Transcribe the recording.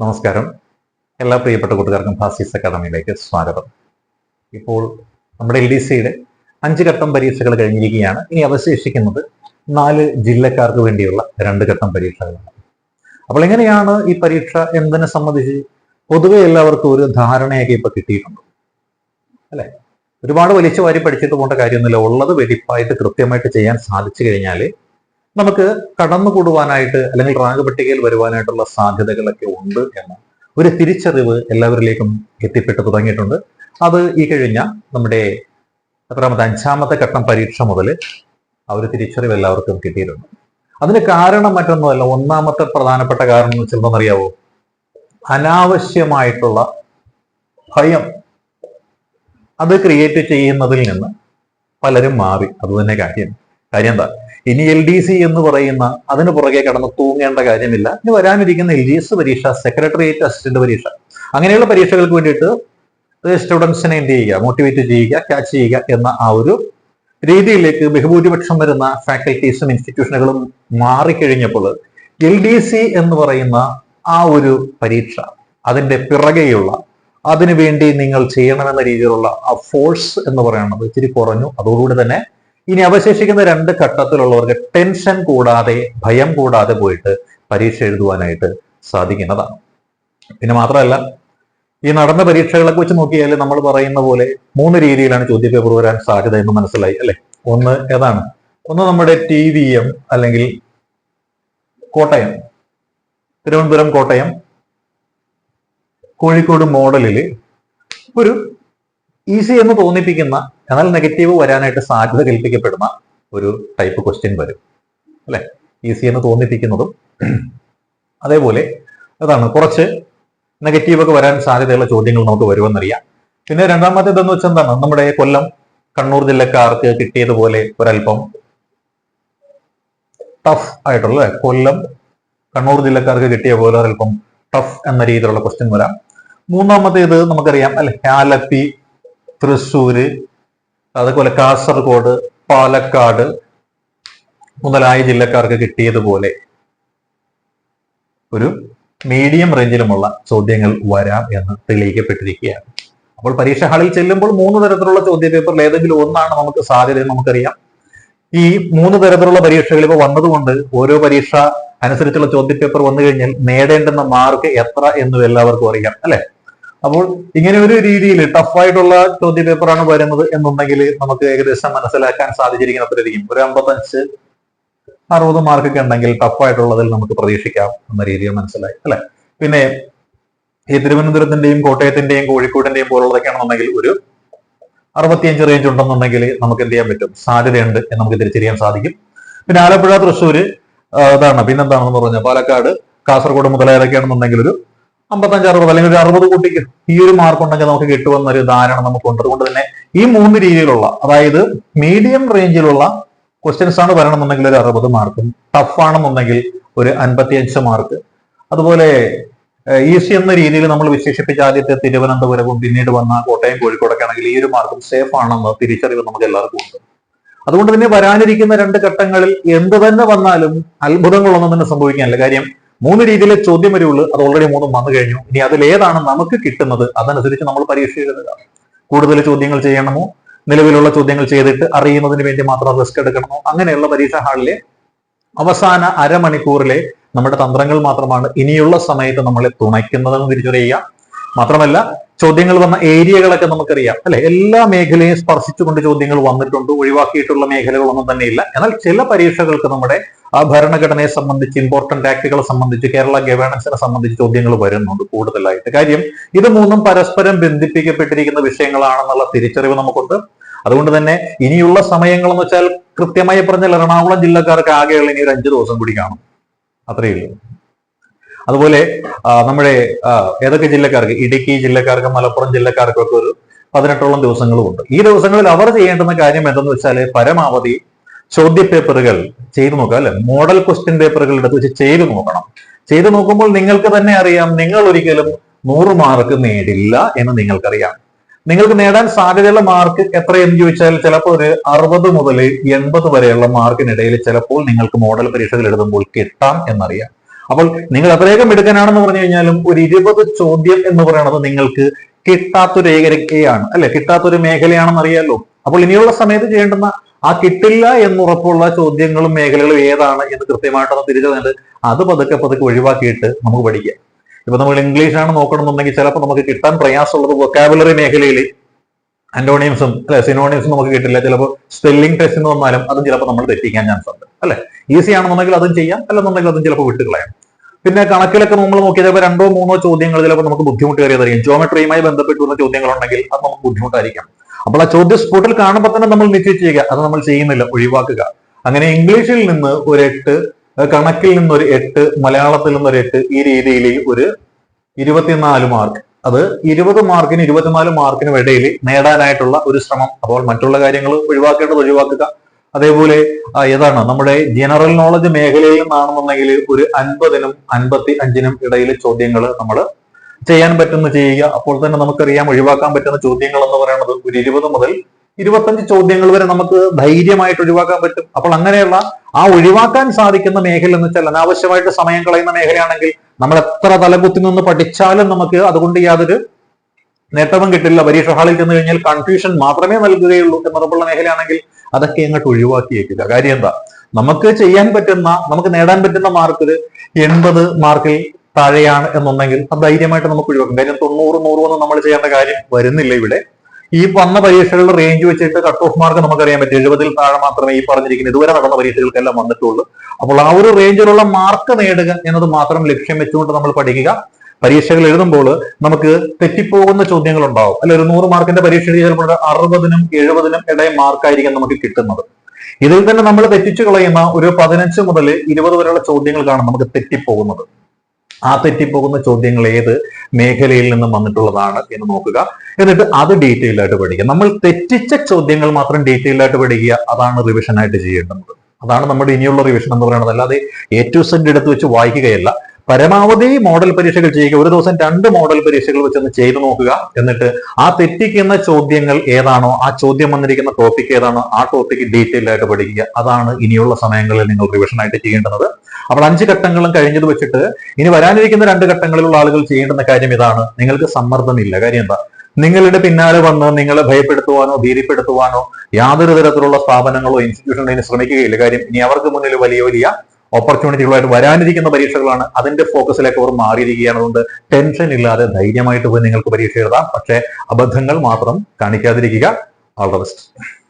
നമസ്കാരം. എല്ലാ പ്രിയപ്പെട്ട കൂട്ടുകാർക്കും ഫാസിസ് അക്കാദമിയിലേക്ക് സ്വാഗതം. ഇപ്പോൾ നമ്മുടെ എൽ ഡി സിയുടെ അഞ്ച് ഘട്ടം പരീക്ഷകൾ കഴിഞ്ഞിരിക്കുകയാണ്. ഇനി അവശേഷിക്കുന്നത് നാല് ജില്ലക്കാർക്ക് വേണ്ടിയുള്ള രണ്ട് ഘട്ടം പരീക്ഷകളാണ്. അപ്പോൾ എങ്ങനെയാണ് ഈ പരീക്ഷ എന്തിനെ സംബന്ധിച്ച് പൊതുവെ എല്ലാവർക്കും ഒരു ധാരണയൊക്കെ ഇപ്പൊ കിട്ടിയിട്ടുണ്ട്. അല്ലെ? ഒരുപാട് വലിച്ചു വാരി പഠിച്ചിട്ട് പോകേണ്ട കാര്യമൊന്നുമില്ല. ഉള്ളത് വെടിപ്പായിട്ട് കൃത്യമായിട്ട് ചെയ്യാൻ സാധിച്ചു കഴിഞ്ഞാൽ നമുക്ക് കടന്നു കൂടുവാനായിട്ട് അല്ലെങ്കിൽ റാങ്ക് പട്ടികയിൽ വരുവാനായിട്ടുള്ള സാധ്യതകളൊക്കെ ഉണ്ട് എന്ന. ഒരു തിരിച്ചറിവ് എല്ലാവരിലേക്കും എത്തിപ്പെട്ടു തുടങ്ങിയിട്ടുണ്ട്. അത് ഈ കഴിഞ്ഞ നമ്മുടെ എത്രാമത്തെ അഞ്ചാമത്തെ ഘട്ടം പരീക്ഷ മുതൽ ആ ഒരു തിരിച്ചറിവ് എല്ലാവർക്കും കിട്ടിയിട്ടുണ്ട്. അതിന് കാരണം മറ്റൊന്നുമല്ല ഒന്നാമത്തെ പ്രധാനപ്പെട്ട കാരണം എന്ന് വെച്ചാൽ അറിയാവോ അനാവശ്യമായിട്ടുള്ള ഭയം. അത് ക്രിയേറ്റ് ചെയ്യുന്നതിൽ നിന്ന് പലരും മാറി. അത് തന്നെ കാര്യം. കാര്യം എന്താ? ഇനി എൽ ഡി സി എന്ന് പറയുന്ന അതിന് പുറകെ കടന്ന് തൂങ്ങേണ്ട കാര്യമില്ല. ഇനി വരാനിരിക്കുന്ന എൽ ഡി എസ് പരീക്ഷ സെക്രട്ടേറിയറ്റ് അസിസ്റ്റന്റ് പരീക്ഷ. അങ്ങനെയുള്ള പരീക്ഷകൾക്ക് വേണ്ടിയിട്ട് സ്റ്റുഡൻസിനെ എന്ത് ചെയ്യുക? മോട്ടിവേറ്റ് ചെയ്യുക ക്യാച്ച് ചെയ്യുക എന്ന ആ ഒരു രീതിയിലേക്ക് ബഹുഭൂരിപക്ഷം വരുന്ന ഫാക്കൽറ്റീസും ഇൻസ്റ്റിറ്റ്യൂഷനുകളും മാറിക്കഴിഞ്ഞപ്പോൾ എൽ ഡി സി എന്ന് പറയുന്ന ആ ഒരു പരീക്ഷ അതിന്റെ പിറകെയുള്ള അതിനുവേണ്ടി നിങ്ങൾ ചെയ്യണമെന്ന രീതിയിലുള്ള ആ ഫോഴ്സ് എന്ന് പറയുന്നത് ഇച്ചിരി കുറഞ്ഞു. അതോടുകൂടി തന്നെ ഇനി അവശേഷിക്കുന്ന രണ്ട് ഘട്ടത്തിലുള്ളവർക്ക് ടെൻഷൻ കൂടാതെ ഭയം കൂടാതെ പോയിട്ട് പരീക്ഷ എഴുതുവാനായിട്ട് സാധിക്കുന്നതാണ്. പിന്നെ മാത്രമല്ല ഈ നടന്ന പരീക്ഷകളൊക്കെ വെച്ച് നോക്കിയാൽ നമ്മൾ പറയുന്ന പോലെ മൂന്ന് രീതിയിലാണ് ചോദ്യപേപ്പർ വരാൻ സാധ്യത എന്ന് മനസ്സിലായി അല്ലെ? ഒന്ന് ഏതാണ്? ഒന്ന് നമ്മുടെ ടി വി എം അല്ലെങ്കിൽ കോട്ടയം തിരുവനന്തപുരം കോട്ടയം കോഴിക്കോട് മോഡലിൽ ഒരു ഈസി എന്ന് തോന്നിപ്പിക്കുന്ന എന്നാൽ നെഗറ്റീവ് വരാനായിട്ട് സാധ്യത കൽപ്പിക്കപ്പെടുന്ന ഒരു ടൈപ്പ് ക്വസ്റ്റ്യൻ വരും. അല്ലെ? ഈസി എന്ന് തോന്നിപ്പിക്കുന്നതും. അതേപോലെ അതാണ് കുറച്ച് നെഗറ്റീവ് ഒക്കെ വരാൻ സാധ്യതയുള്ള ചോദ്യങ്ങൾ നമുക്ക് വരുമെന്നറിയാം. പിന്നെ രണ്ടാമത്തേതെന്ന് വെച്ചാൽ എന്താണ്? നമ്മുടെ കൊല്ലം കണ്ണൂർ ജില്ലക്കാർക്ക് കിട്ടിയതുപോലെ ഒരല്പം ടഫ് ആയിട്ടുള്ള കൊല്ലം കണ്ണൂർ ജില്ലക്കാർക്ക് കിട്ടിയ പോലെ ഒരല്പം ടഫ് എന്ന രീതിയിലുള്ള ക്വസ്റ്റ്യൻ വരാം. മൂന്നാമത്തേത് നമുക്കറിയാം അല്ലെ? ആലപ്പി തൃശ്ശൂര് അതുപോലെ കാസർഗോഡ് പാലക്കാട് മുതലായ ജില്ലക്കാർക്ക് കിട്ടിയതുപോലെ ഒരു മീഡിയം റേഞ്ചിലുമുള്ള ചോദ്യങ്ങൾ വരാം എന്ന് തെളിയിക്കപ്പെട്ടിരിക്കുകയാണ്. അപ്പോൾ പരീക്ഷ ഹാളിൽ ചെല്ലുമ്പോൾ മൂന്ന് തരത്തിലുള്ള ചോദ്യ പേപ്പറിൽ ഏതെങ്കിലും ഒന്നാണ് നമുക്ക് സാധ്യത നമുക്കറിയാം. ഈ മൂന്ന് തരത്തിലുള്ള പരീക്ഷകൾ ഇപ്പോൾ വന്നതുകൊണ്ട് ഓരോ പരീക്ഷ അനുസരിച്ചുള്ള ചോദ്യ പേപ്പർ വന്നു കഴിഞ്ഞാൽ നേടേണ്ടുന്ന മാർക്ക് എത്ര എന്നും എല്ലാവർക്കും അറിയാം അല്ലെ? അപ്പോൾ ഇങ്ങനെ ഒരു രീതിയിൽ ടഫായിട്ടുള്ള ചോദ്യ പേപ്പറാണ് വരുന്നത് എന്നുണ്ടെങ്കിൽ നമുക്ക് ഏകദേശം മനസ്സിലാക്കാൻ സാധിച്ചിരിക്കുന്ന അത്രയധികം ഒരു അമ്പത്തഞ്ച് അറുപത് മാർക്കൊക്കെ ഉണ്ടെങ്കിൽ ടഫായിട്ടുള്ളതിൽ നമുക്ക് പ്രതീക്ഷിക്കാം എന്ന രീതിയിൽ മനസ്സിലായി അല്ലെ? പിന്നെ ഈ തിരുവനന്തപുരത്തിന്റെയും കോട്ടയത്തിന്റെയും കോഴിക്കോടിന്റെയും പോലുള്ളതൊക്കെയാണെന്നുണ്ടെങ്കിൽ ഒരു അറുപത്തിയഞ്ച് റേഞ്ച് ഉണ്ടെന്നുണ്ടെങ്കിൽ നമുക്ക് എന്ത് ചെയ്യാൻ പറ്റും? സാധ്യതയുണ്ട് എന്ന് നമുക്ക് തിരിച്ചറിയാൻ സാധിക്കും. പിന്നെ ആലപ്പുഴ തൃശ്ശൂര് അതാണ്. പിന്നെന്താണെന്ന് പറഞ്ഞ പാലക്കാട് കാസർഗോഡ് മുതലായതൊക്കെയാണെന്നുണ്ടെങ്കിൽ ഒരു അമ്പത്തഞ്ച് അറുപത് അല്ലെങ്കിൽ ഒരു അറുപത് കുട്ടിക്ക് ഈ ഒരു മാർക്ക് ഉണ്ടെങ്കിൽ നമുക്ക് കിട്ടുമെന്നൊരു ധാരണ നമുക്കുണ്ട്. അതുകൊണ്ട് തന്നെ ഈ മൂന്ന് രീതിയിലുള്ള അതായത് മീഡിയം റേഞ്ചിലുള്ള ക്വസ്റ്റ്യൻസ് ആണ് വരണമെന്നുണ്ടെങ്കിൽ ഒരു അറുപത് മാർക്കും ടഫ് ആണെന്നുണ്ടെങ്കിൽ ഒരു അൻപത്തിയഞ്ച് മാർക്ക് അതുപോലെ ഈസി എന്ന രീതിയിൽ നമ്മൾ വിശേഷിപ്പിച്ച ആദ്യത്തെ തിരുവനന്തപുരവും പിന്നീട് വന്ന കോട്ടയം കോഴിക്കോടൊക്കെ ആണെങ്കിൽ ഈ ഒരു മാർക്കും സേഫ് ആണെന്ന് തിരിച്ചറിവ് നമുക്ക് എല്ലാവർക്കും ഉണ്ട്. അതുകൊണ്ട് തന്നെ വരാനിരിക്കുന്ന രണ്ട് ഘട്ടങ്ങളിൽ എന്ത് തന്നെ വന്നാലും അത്ഭുതങ്ങളൊന്നും തന്നെ സംഭവിക്കാനില്ല. കാര്യം മൂന്ന് രീതിയിലെ ചോദ്യം വരുള്ളൂ. അത് ഓൾറെഡി മൂന്നും വന്നു കഴിഞ്ഞു. ഇനി അതിൽ ഏതാണ് നമുക്ക് കിട്ടുന്നത്? അതനുസരിച്ച് നമ്മൾ പരീക്ഷ എഴുതുക. കൂടുതൽ ചോദ്യങ്ങൾ ചെയ്യണമോ? നിലവിലുള്ള ചോദ്യങ്ങൾ ചെയ്തിട്ട് അറിയുന്നതിന് വേണ്ടി മാത്രം റിസ്ക് എടുക്കണമോ? അങ്ങനെയുള്ള പരീക്ഷാ ഹാളിലെ അവസാന അരമണിക്കൂറിലെ നമ്മുടെ തന്ത്രങ്ങൾ മാത്രമാണ് ഇനിയുള്ള സമയത്ത് നമ്മളെ തുണയ്ക്കുന്നതെന്ന് തിരിച്ചറിയുക. മാത്രമല്ല ചോദ്യങ്ങൾ വന്ന ഏരിയകളൊക്കെ നമുക്കറിയാം അല്ലെ? എല്ലാ മേഖലയും സ്പർശിച്ചുകൊണ്ട് ചോദ്യങ്ങൾ വന്നിട്ടുണ്ട് ഒഴിവാക്കിയിട്ടുള്ള മേഖലകളൊന്നും തന്നെ ഇല്ല എന്നാൽ ചില പരീക്ഷകൾക്ക് നമ്മുടെ ആ ഭരണഘടനയെ സംബന്ധിച്ച് ഇമ്പോർട്ടന്റ് ആക്ടുകളെ സംബന്ധിച്ച് കേരള ഗവേണൻസിനെ സംബന്ധിച്ച് ചോദ്യങ്ങൾ വരുന്നുണ്ട് കൂടുതലായിട്ട്. കാര്യം ഇത് മൂന്നും പരസ്പരം ബന്ധിപ്പിക്കപ്പെട്ടിരിക്കുന്ന വിഷയങ്ങളാണെന്നുള്ള തിരിച്ചറിവ് നമുക്കുണ്ട്. അതുകൊണ്ട് തന്നെ ഇനിയുള്ള സമയങ്ങൾ എന്ന് വെച്ചാൽ കൃത്യമായി പറഞ്ഞാൽ എറണാകുളം ജില്ലക്കാർക്ക് ആകെയുള്ള ഇനി ഒരു അഞ്ചു ദിവസം കൂടി കാണും. അത്രയേ ഉള്ളൂ. അതുപോലെ നമ്മുടെ ഏതൊക്കെ ജില്ലക്കാർക്ക്? ഇടുക്കി ജില്ലക്കാർക്ക് മലപ്പുറം ജില്ലക്കാർക്കൊക്കെ ഒരു പതിനെട്ടോളം ദിവസങ്ങളും ഉണ്ട്. ഈ ദിവസങ്ങളിൽ അവർ ചെയ്യേണ്ടുന്ന കാര്യം എന്തെന്ന് വെച്ചാൽ പരമാവധി ചോദ്യ പേപ്പറുകൾ ചെയ്തു നോക്കുക അല്ലെ? മോഡൽ ക്വസ്റ്റ്യൻ പേപ്പറുകൾ എടുത്ത് വെച്ച് ചെയ്തു നോക്കണം. ചെയ്തു നോക്കുമ്പോൾ നിങ്ങൾക്ക് തന്നെ അറിയാം നിങ്ങൾ ഒരിക്കലും നൂറ് മാർക്ക് നേടില്ല എന്ന് നിങ്ങൾക്കറിയാം. നിങ്ങൾക്ക് നേടാൻ സാധ്യതയുള്ള മാർക്ക് എത്രയെന്ന് ചോദിച്ചാൽ ചിലപ്പോൾ ഒരു അറുപത് മുതൽ എൺപത് വരെയുള്ള മാർക്കിനിടയിൽ ചിലപ്പോൾ നിങ്ങൾക്ക് മോഡൽ പരീക്ഷകൾ എഴുതുമ്പോൾ കിട്ടാം എന്നറിയാം. അപ്പോൾ നിങ്ങൾ എത്രയൊക്കെ എടുക്കാനാണെന്ന് പറഞ്ഞു കഴിഞ്ഞാലും ഒരു ഇരുപത് ചോദ്യം എന്ന് പറയുന്നത് നിങ്ങൾക്ക് കിട്ടാത്തൊരു ഏകരക്കയാണ് അല്ലെ? കിട്ടാത്തൊരു മേഖലയാണെന്ന് അറിയാലോ? അപ്പോൾ ഇനിയുള്ള സമയത്ത് ചെയ്യേണ്ടുന്ന ആ കിട്ടില്ല എന്നുറപ്പുള്ള ചോദ്യങ്ങളും മേഖലകളും ഏതാണ് എന്ന് കൃത്യമായിട്ടൊന്ന് തിരിച്ചറിഞ്ഞിട്ട് അത് പതുക്കെ പതുക്കെ ഒഴിവാക്കിയിട്ട് നമുക്ക് പഠിക്കാം. ഇപ്പൊ നമ്മൾ ഇംഗ്ലീഷ് ആണ് നോക്കണമെന്നുണ്ടെങ്കിൽ ചിലപ്പോൾ നമുക്ക് കിട്ടാൻ പ്രയാസമുള്ളത് വൊക്കാബുലറി മേഖലയിൽ അന്റോണിയംസും അല്ലെ സിനോണിയംസും നമുക്ക് കിട്ടില്ല. ചിലപ്പോൾ സ്പെല്ലിംഗ് എന്ന് വന്നാലും അതും ചിലപ്പോൾ നമ്മൾ തെറ്റിക്കാൻ ചാൻസ് അല്ലെ? ഈസി ആണെന്നുണ്ടെങ്കിൽ അതും ചെയ്യാം. അല്ലെന്നുണ്ടെങ്കിൽ അതും ചിലപ്പോൾ വിട്ടുകളയാം. പിന്നെ കണക്കിലൊക്കെ നമ്മൾ നോക്കി ചിലപ്പോൾ രണ്ടോ മൂന്നോ ചോദ്യങ്ങൾ ചിലപ്പോൾ നമുക്ക് ബുദ്ധിമുട്ട് കയറിയതായിരിക്കും ജോമെട്രിയുമായി ബന്ധപ്പെട്ടുള്ള ചോദ്യങ്ങളുണ്ടെങ്കിൽ അത് നമുക്ക് ബുദ്ധിമുട്ടായിരിക്കാം. അപ്പോൾ ആ ചോദ്യ സ്പോട്ടിൽ കാണുമ്പോൾ തന്നെ നമ്മൾ നിശ്ചയിച്ച് ചെയ്യുക. അത് നമ്മൾ ചെയ്യുന്നില്ല. ഒഴിവാക്കുക. അങ്ങനെ ഇംഗ്ലീഷിൽ നിന്ന് ഒരു എട്ട് കണക്കിൽ നിന്ന് ഒരു എട്ട് മലയാളത്തിൽ നിന്ന് ഒരു എട്ട് ഈ രീതിയിൽ ഒരു ഇരുപത്തിനാല് മാർക്ക് അത് ഇരുപത് മാർക്കിന് ഇരുപത്തിനാല് മാർക്കിനും ഇടയിൽ നേടാനായിട്ടുള്ള ഒരു ശ്രമം. അപ്പോൾ മറ്റുള്ള കാര്യങ്ങൾ ഒഴിവാക്കേണ്ടത് ഒഴിവാക്കുക. അതേപോലെ ഏതാണ് നമ്മുടെ ജനറൽ നോളജ് മേഖലയിൽ നിന്നാണെന്നുണ്ടെങ്കിൽ ഒരു അൻപതിനും അൻപത്തി അഞ്ചിനും ഇടയിൽ ചോദ്യങ്ങൾ നമ്മൾ ചെയ്യാൻ പറ്റുന്ന ചെയ്യുക. അപ്പോൾ തന്നെ നമുക്കറിയാം ഒഴിവാക്കാൻ പറ്റുന്ന ചോദ്യങ്ങൾ എന്ന് പറയുന്നത് ഒരു ഇരുപത് മുതൽ ഇരുപത്തഞ്ച് ചോദ്യങ്ങൾ വരെ നമുക്ക് ധൈര്യമായിട്ട് ഒഴിവാക്കാൻ പറ്റും. അപ്പോൾ അങ്ങനെയുള്ള ആ ഒഴിവാക്കാൻ സാധിക്കുന്ന മേഖല എന്ന് വെച്ചാൽ അനാവശ്യമായിട്ട് സമയം കളയുന്ന മേഖലയാണെങ്കിൽ നമ്മൾ എത്ര തലകുത്തി നിന്ന് പഠിച്ചാലും നമുക്ക് അതുകൊണ്ട് യാതൊരു നേട്ടവും കിട്ടില്ല. പരീക്ഷ ഹാളിൽ ചെന്ന് കഴിഞ്ഞാൽ കൺഫ്യൂഷൻ മാത്രമേ നൽകുകയുള്ളൂ എന്നുറപ്പുള്ള മേഖലയാണെങ്കിൽ അതൊക്കെ അങ്ങോട്ട് ഒഴിവാക്കിയേക്കുക കാര്യം എന്താ? നമുക്ക് ചെയ്യാൻ പറ്റുന്ന നമുക്ക് നേടാൻ പറ്റുന്ന മാർക്കിൽ എൺപത് മാർക്കിൽ താഴെയാണ് എന്നുണ്ടെങ്കിൽ അത് ധൈര്യമായിട്ട് നമുക്ക് ഒഴിവാക്കും. കാര്യം തൊണ്ണൂറ് നൂറ് ഒന്നും നമ്മൾ ചെയ്യേണ്ട കാര്യം വരുന്നില്ല ഇവിടെ. ഈ വന്ന പരീക്ഷകളുടെ റേഞ്ച് വെച്ചിട്ട് കട്ട് ഓഫ് മാർക്ക് നമുക്കറിയാൻ പറ്റും. എഴുപതിൽ താഴെ മാത്രമേ ഈ പറഞ്ഞിരിക്കുന്ന ഇതുവരെ നടന്ന പരീക്ഷകൾക്കെല്ലാം വന്നിട്ടുള്ളൂ. അപ്പോൾ ആ ഒരു റേഞ്ചിലുള്ള മാർക്ക് നേടുക എന്നത് മാത്രം ലക്ഷ്യം വെച്ചുകൊണ്ട് നമ്മൾ പഠിക്കുക. പരീക്ഷകൾ എഴുതുമ്പോൾ നമുക്ക് തെറ്റിപ്പോകുന്ന ചോദ്യങ്ങൾ ഉണ്ടാവും അല്ലെ ഒരു നൂറ് മാർക്കിന്റെ പരീക്ഷ എഴുതി ചിലപ്പോൾ അറുപതിനും എഴുപതിനും ഇടയിൽ മാർക്കായിരിക്കും നമുക്ക് കിട്ടുന്നത്. ഇതിൽ തന്നെ നമ്മൾ തെറ്റിച്ചു കളയുന്ന ഒരു പതിനഞ്ച് മുതൽ ഇരുപത് വരെയുള്ള ചോദ്യങ്ങൾക്കാണ് നമുക്ക് തെറ്റിപ്പോകുന്നത്. ആ തെറ്റിപ്പോകുന്ന ചോദ്യങ്ങൾ ഏത് മേഖലയിൽ നിന്നും വന്നിട്ടുള്ളതാണ് എന്ന് നോക്കുക. എന്നിട്ട് അത് ഡീറ്റെയിൽ ആയിട്ട് പഠിക്കുക. നമ്മൾ തെറ്റിച്ച ചോദ്യങ്ങൾ മാത്രം ഡീറ്റെയിൽ ആയിട്ട് പഠിക്കുക അതാണ് റിവിഷൻ ആയിട്ട് ചെയ്യേണ്ടത്. അതാണ് നമ്മുടെ ഇനിയുള്ള റിവിഷൻ എന്ന് പറയുന്നത്. അല്ലാതെ എ ടു സെന്റ് എടുത്ത് വെച്ച് വായിക്കുകയല്ല. പരമാവധി മോഡൽ പരീക്ഷകൾ ചെയ്യുക. ഒരു ദിവസം രണ്ട് മോഡൽ പരീക്ഷകൾ വെച്ചൊന്ന് ചെയ്തു നോക്കുക. എന്നിട്ട് ആ തെറ്റിക്കുന്ന ചോദ്യങ്ങൾ ഏതാണോ ആ ചോദ്യം വന്നിരിക്കുന്ന ടോപ്പിക് ഏതാണോ ആ ടോപ്പിക് ഡീറ്റെയിൽ ആയിട്ട് പഠിക്കുക. അതാണ് ഇനിയുള്ള സമയങ്ങളിൽ നിങ്ങൾ റിവിഷൻ ആയിട്ട് ചെയ്യേണ്ടത്. അപ്പോൾ അഞ്ച് ഘട്ടങ്ങളും കഴിഞ്ഞത് വെച്ചിട്ട് ഇനി വരാനിരിക്കുന്ന രണ്ട് ഘട്ടങ്ങളിലുള്ള ആളുകൾ ചെയ്യേണ്ടുന്ന കാര്യം ഇതാണ്. നിങ്ങൾക്ക് സമ്മർദ്ദമില്ല. കാര്യം എന്താ? നിങ്ങളുടെ പിന്നാലെ വന്ന് നിങ്ങളെ ഭയപ്പെടുത്തുവാനോ ഭീതിപ്പെടുത്തുവാനോ യാതൊരു തരത്തിലുള്ള സ്ഥാപനങ്ങളോ ഇൻസ്റ്റിറ്റ്യൂഷനോ ഇനി ശ്രമിക്കുകയില്ല. കാര്യം ഇനി അവർക്ക് മുന്നിൽ വലിയ വലിയ ഓപ്പർച്യൂണിറ്റികളായിട്ട് വരാനിരിക്കുന്ന പരീക്ഷകളാണ് അതിന്റെ ഫോക്കസിലേക്ക് അവർ മാറിയിരിക്കുകയാണ്. അതുകൊണ്ട് ടെൻഷൻ ഇല്ലാതെ ധൈര്യമായിട്ട് പോയി നിങ്ങൾക്ക് പരീക്ഷ എഴുതാം. പക്ഷേ അബദ്ധങ്ങൾ മാത്രം കാണിക്കാതിരിക്കുക. All the best